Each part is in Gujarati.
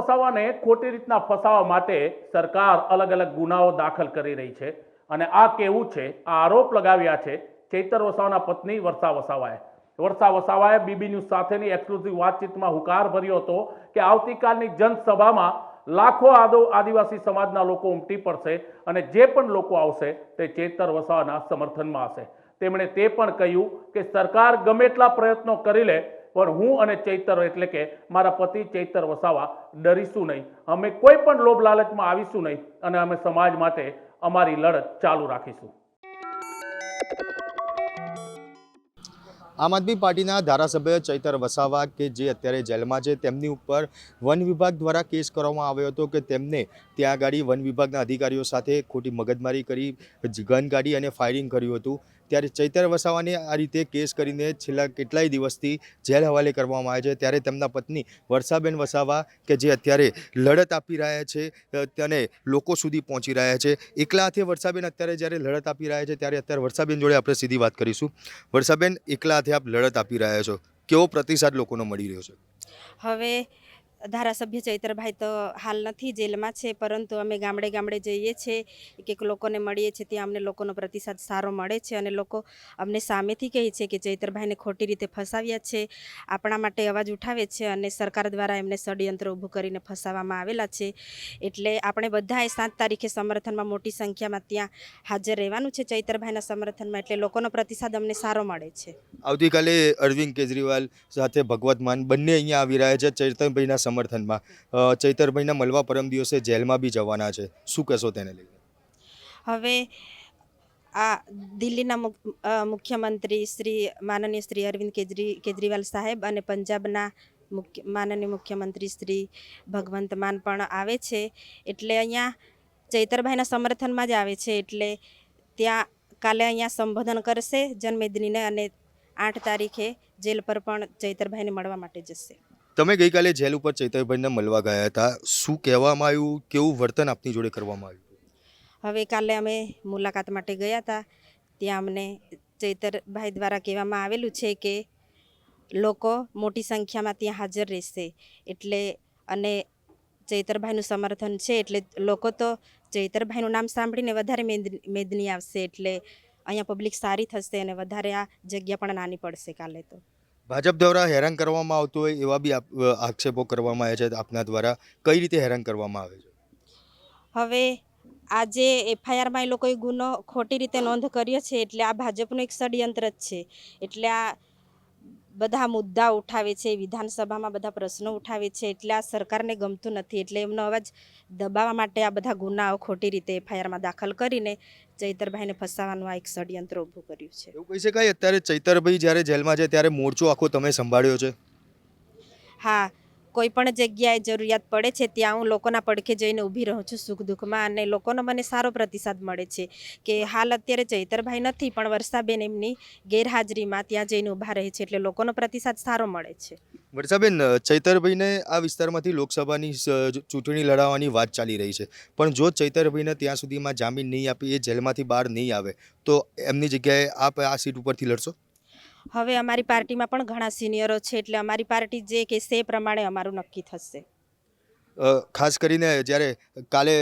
વસાવાને ખોટી રીતના ફસાવા માટે સરકાર અલગ અલગ ગુનાઓ દાખલ કરી રહી છે. અને આ કેવું છે? આ આરોપ લગાવ્યા છે. ચૈતર વસાવાના પત્ની વર્ષા વસાવાએ. વર્ષા વસાવાએ બીબી ન્યૂઝ સાથેની એક્સક્લુઝિવ વાતચીતમાં હુકાર ભર્યો હતો કે આવતીકાલની જનસભામાં લાખો આદો આદિવાસી સમાજના લોકો ઉમટી પડશે અને જે પણ લોકો આવશે તે ચેતર વસાવાના સમર્થનમાં હશે. તેમણે તે પણ કહ્યું કે સરકાર ગમે એટલા પ્રયત્નો કરી લે પણ હું અને ચૈતર એટલે કે મારા પતિ ચૈતર વસાવા ડરીશું નહીં. અમે કોઈ પણ લોભ લાલચમાં આવીશું નહીં અને અમે સમાજ માટે અમારી લડત ચાલુ રાખીશું. આમ આદમી પાર્ટીના ધારાસભ્ય ચૈતર વસાવા કે જે અત્યારે જેલમાં છે, તેમની ઉપર વન વિભાગ દ્વારા કેસ કરવામાં આવ્યો હતો કે તેમને ત્યાં આગળ વન વિભાગના અધિકારીઓ સાથે ખોટી મગજમારી કરી, ગન ગાડી અને ફાયરિંગ કર્યું હતું. ત્યારે ચૈતર વસાવાને આ રીતે કેસ કરીને છેલ્લા કેટલાય દિવસથી જેલ હવાલે કરવામાં આવે છે. ત્યારે તેમના પત્ની વર્ષાબેન વસાવા કે જે અત્યારે લડત આપી રહ્યા છે અ, તેને લોકો સુધી પહોંચી રહ્યા છે. એકલા હાથે વર્ષાબેન અત્યારે જ્યારે લડત આપી રહ્યા છે ત્યારે અત્યારે વર્ષાબેન જોડે આપણે સીધી વાત કરીશું. વર્ષાબેન એકલા હાથે આપ લડત આપી રહ્યા છો. કેવો પ્રતિસાદ લોકોનો મળી રહ્યો છે? હવે ધારાસભ્ય ચૈતરભાઈ તો હાલ નથી જેલમાં છે, પરંતુ અમે ગામડે ગામડે જઈએ છીએ એક લોકોને મળીએ છીએ, ત્યાં અમને લોકોનો પ્રતિસાદ સારો મળે છે અને લોકો અમને સામેથી કહે છે કે ચૈતરભાઈને ખોટી રીતે ફસાવ્યા છે, આપણા માટે અવાજ ઉઠાવે છે અને સરકાર દ્વારા એમને ષડયંત્ર ઊભું કરીને ફસાવવામાં આવેલા છે. એટલે આપણે બધાએ સાત તારીખે સમર્થનમાં મોટી સંખ્યામાં ત્યાં હાજર રહેવાનું છે ચૈતરભાઈના સમર્થનમાં, એટલે લોકોનો પ્રતિસાદ અમને સારો મળે છે. આવતીકાલે અરવિંદ કેજરીવાલ સાથે ભગવત માન બંને અહીંયા આવી રહ્યા છે, ચૈતરભાઈના સમર્થનમાં. ચૈતરભાઈના મળવા પરમ દિવસે જેલમાં બી જવાના છે. શું કહેશો તેને લઈને? હવે આ દિલ્હીના મુખ્યમંત્રી શ્રી, માનનીય શ્રી અરવિંદ કેજરી, કેજરીવાલ સાહેબ અને પંજાબના મુખ્ય, માનનીય મુખ્યમંત્રી શ્રી ભગવંત માન પણ આવે છે. એટલે અહીંયા ચૈતરભાઈના સમર્થનમાં જ આવે છે. એટલે ત્યાં કાલે અહીંયા સંબોધન કરશે જનમેદનીને અને આઠ તારીખે જેલ પર પણ ચૈતરભાઈને મળવા માટે જશે. તમે ગઈકાલે જેલ ઉપર ચૈતરભાઈને મળવા ગયા હતા. શું કહેવામાં આવ્યું? કેવું વર્તન આપની જોડે કરવામાં આવ્યું? હવે કાલે અમે મુલાકાત માટે ગયા હતા. ત્યાં અમને ચૈતરભાઈ દ્વારા કહેવામાં આવેલું છે કે લોકો મોટી સંખ્યામાં ત્યાં હાજર રહેશે. એટલે અને ચૈતરભાઈનું સમર્થન છે એટલે લોકો તો ચૈતરભાઈનું નામ સાંભળીને વધારે મેદ- મેદની આવશે. એટલે અહીંયા પબ્લિક સારી થશે અને વધારે આ જગ્યા પણ નાની પડશે કાલે તો. ભાજપ દ્વારા હેરાન કરવામાં આવતું હોય એવા બી આક્ષેપો કરવામાં આવ્યા છે આપના દ્વારા કઈ રીતે હેરાન કરવામાં આવે છે? હવે આજે એફઆઈઆરમાં એ લોકોએ ગુનો ખોટી રીતે નોંધ કર્યો છે એટલે આ ભાજપનું એક ષડયંત્ર જ છે. એટલે આ બધા મુદ્દા ઉઠાવે છે, વિધાનસભામાં બધા પ્રશ્નો ઉઠાવે છે એટલે આ સરકારને ગમતું નથી. એટલે એમનો અવાજ દબાવવા માટે આ બધા ગુનાઓ ખોટી રીતે એફઆઈઆરમાં દાખલ કરીને ચૈતરભાઈને ફસાવવાનું આ એક ષડયંત્ર ઊભું કર્યું છે. એવું કહી શકાય? અત્યારે ચૈતરભાઈ જ્યારે જેલમાં છે ત્યારે મોરચો આખો તમે સંભાળ્યો છે. હા કોઈ પણ જગ્યાએ જરૂરિયાત પડે છે ત્યાં હું લોકોના પડખે જઈને ઊભી રહું છું સુખ દુઃખમાં અને લોકોનો મને સારો પ્રતિસાદ મળે છે કે હાલ અત્યારે ચૈતરભાઈ નથી પણ વર્ષાબેન એમની ગેરહાજરીમાં ત્યાં જઈને ઊભા રહે છે એટલે લોકોનો પ્રતિસાદ સારો મળે છે. વર્ષાબેન ચૈતરભાઈને આ વિસ્તારમાંથી લોકસભાની ચૂંટણી લડાવવાની વાત ચાલી રહી છે. પણ જો ચૈતરભાઈને ત્યાં સુધીમાં જામીન નહીં આપી એ જેલમાંથી બહાર નહીં આવે તો એમની જગ્યાએ આપ આ સીટ ઉપરથી લડશો? હવે અમારી પાર્ટીમાં પણ ઘણા સિનિયરો છે એટલે અમારી પાર્ટી જે કે એ પ્રમાણે અમારું નક્કી થશે. ખાસ કરીને જ્યારે કાલે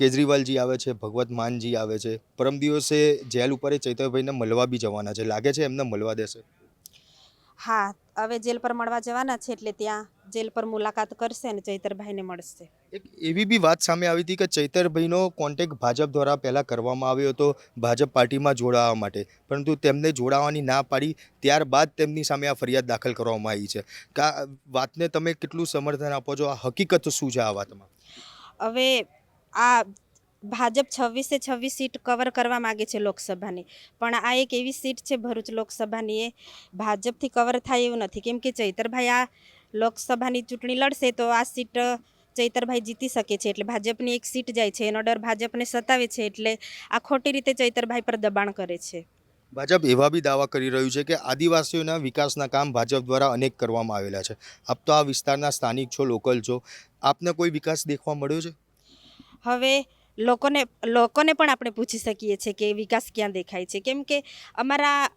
કેજરીવાલજી આવે છે ભગવત માનજી આવે છે પરમ દિવસે જેલ ઉપર ચૈતરભાઈને મળવા બી જવાના છે. લાગે છે એમને મળવા દેશે? હા હવે જેલ પર મળવા જવાના છે એટલે ત્યાં જેલ પર મુલાકાત કરશે અને ચૈતરભાઈને મળશે. એક એવી બી વાત સામે આવી હતી કે ચૈતરભાઈનો કોન્ટેક્ટ ભાજપ દ્વારા પહેલાં કરવામાં આવ્યો હતો ભાજપ પાર્ટીમાં જોડાવા માટે. પરંતુ તેમને જોડાવાની ના પાડી ત્યારબાદ તેમની સામે આ ફરિયાદ દાખલ કરવામાં આવી છે. કા આ વાતને તમે કેટલું સમર્થન આપો છો? આ હકીકત શું છે આ વાતમાં? હવે આ ભાજપ છવ્વીસે છવ્વીસ સીટ કવર કરવા માગે છે લોકસભાની. પણ આ એક એવી સીટ છે ભરૂચ લોકસભાની એ ભાજપથી કવર થાય એવું નથી. કેમ કે ચૈતરભાઈ આ લોકસભાની ચૂંટણી લડશે તો આ સીટ ચૈતરભાઈ જીતી શકે છે. એટલે ભાજપની એક સીટ જાય છે. એનો ડર ભાજપને સતાવે છે એટલે આ ખોટી રીતે ચૈતરભાઈ પર દબાણ કરે છે. ભાજપ એવા બી દાવા કરી રહ્યું છે કે આદિવાસીઓના વિકાસના કામ ભાજપ દ્વારા અનેક કરવામાં આવેલા છે. આપ તો આ વિસ્તારના સ્થાનિક છો લોકલ છો. આપને કોઈ વિકાસ દેખવા મળ્યો છે? હવે લોકોને લોકોને પણ આપણે પૂછી શકીએ છીએ કે વિકાસ ક્યાં દેખાય છે. કેમ કે અમારા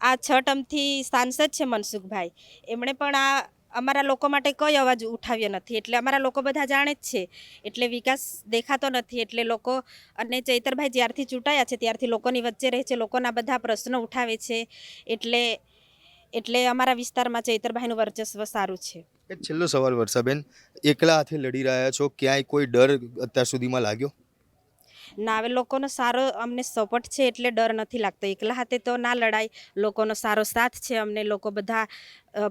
આ છ ટર્મથી સાંસદ છે મનસુખભાઈ, એમણે પણ આ અમારા લોકો માટે કઈ અવાજ ઉઠાવ્યો નથી. એટલે અમારા લોકો બધા જાણે જ છે. એટલે વિકાસ દેખાતો નથી. એટલે લોકો અને ચૈતરભાઈ જ્યારથી ચૂંટાયા છે, ત્યારથી લોકોની વચ્ચે રહે છે. લોકોના બધા પ્રશ્નો ઉઠાવે છે. એટલે એટલે અમારા વિસ્તારમાં ચૈતરભાઈનું વર્ચસ્વ સારું છે. એક છેલ્લો સવાલ વર્ષાબેન એકલા હાથે લડી રહ્યા છો ક્યાંય કોઈ ડર અત્યાર સુધીમાં લાગ્યો? ના હવે લોકોનો સારો અમને સપોર્ટ છે એટલે ડર નથી લાગતો. એકલા હાથે તો ના લડાય લોકોનો સારો સાથ છે અમને લોકો બધા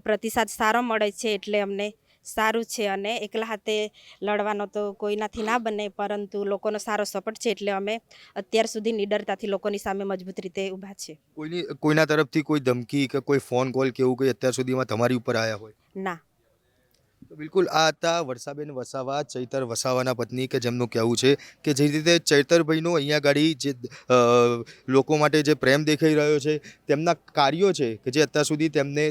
પ્રતિસાદ સારો મળે છે એટલે અમને સારું છે અને એકલા હાથે લડવાનો તો કોઈનાથી ના બને પરંતુ લોકોનો સારો સપોર્ટ છે એટલે અમે અત્યાર સુધી નિડરતાથી લોકોની સામે મજબૂત રીતે ઊભા છે કોઈની કોઈના તરફથી કોઈ ધમકી કે કોઈ ફોન કોલ કે એવું કંઈ અત્યાર સુધીમાં તમારી ઉપર આવ્યા હોય? ના. બિલકુલ આ હતા વર્ષાબેન વસાવા, ચૈતર વસાવાના પત્ની કે જેમનું કહેવું છે કે જે રીતે ચૈતરભાઈનો અહીંયા ગાડી જે લોકો માટે જે પ્રેમ દેખાઈ રહ્યો છે, તેમના કાર્યો છે કે જે અત્યાર સુધી તેમને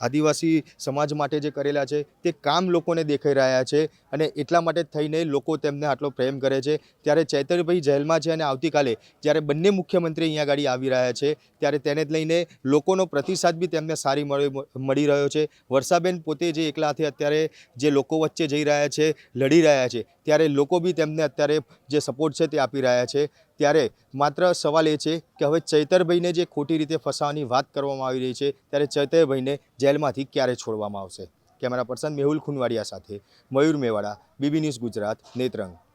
આદિવાસી સમાજ માટે જે કરેલા છે, તે કામ લોકોને દેખાઈ રહ્યા છે અને એટલા માટે થઈને લોકો તેમને આટલો પ્રેમ કરે છે. ત્યારે ચૈતરભાઈ જેલમાં છે અને આવતીકાલે જ્યારે બંને મુખ્યમંત્રી અહીંયા ગાડી આવી રહ્યા છે, ત્યારે તેને લઈને લોકોનો પ્રતિસાદ બી તેમને સારી મળી રહ્યો છે. વર્ષાબેન પોતે જે એકલા હાથે અત્યારે જે લોકો વચ્ચે જઈ રહ્યા છે, લડી રહ્યા છે, ત્યારે લોકો બી તેમને અત્યારે જે સપોર્ટ છે તે આપી રહ્યા છે. ત્યારે માત્ર સવાલ એ છે કે હવે ચૈતરભાઈને જે ખોટી રીતે ફસાવાની વાત કરવામાં આવી રહી છે, ત્યારે ચૈતરભાઈને જેલમાંથી ક્યારે છોડવામાં આવશે? કેમેરા પર્સન મેહુલ ખુનવાડિયા સાથે મયુર મેવાડા, બીબી ન્યૂઝ ગુજરાત, નેત્રંગ.